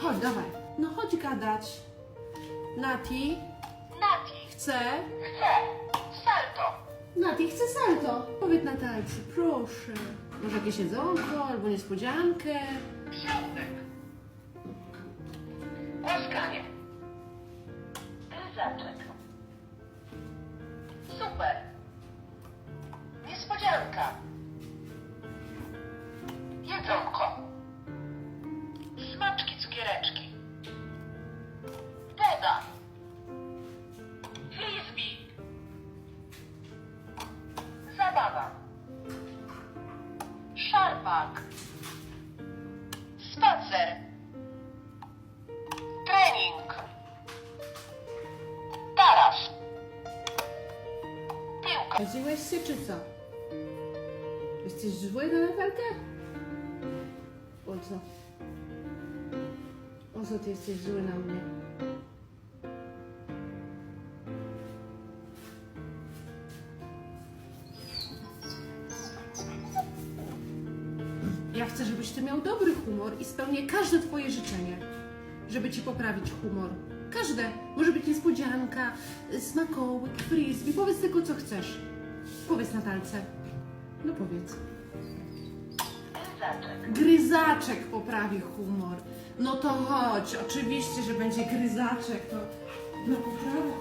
Chodź, dawaj. No chodź gadać. Nati Nati, chce... chcę. Salto. Nati chce salto. Powiedz Natalce, proszę. Może jakieś jedzonko albo niespodziankę. Środek. Łaskanie. Gryzaczek. Super. Niespodzianka. Jedzonko. Zabawa. Szarpak. Spacer. Trening. Tarasz. Piłka. Zdziłeś się czy co? Jesteś zły na Natalkę? O co? O co ty jesteś zły na mnie? Chcę, żebyś ty miał dobry humor i spełnię każde twoje życzenie, żeby ci poprawić humor. Każde. Może być niespodzianka, smakołyk, frisbee. Powiedz tylko, co chcesz. Powiedz Natalce. No powiedz. Gryzaczek. Gryzaczek poprawi humor. No to chodź. Oczywiście, że będzie gryzaczek. To humoru.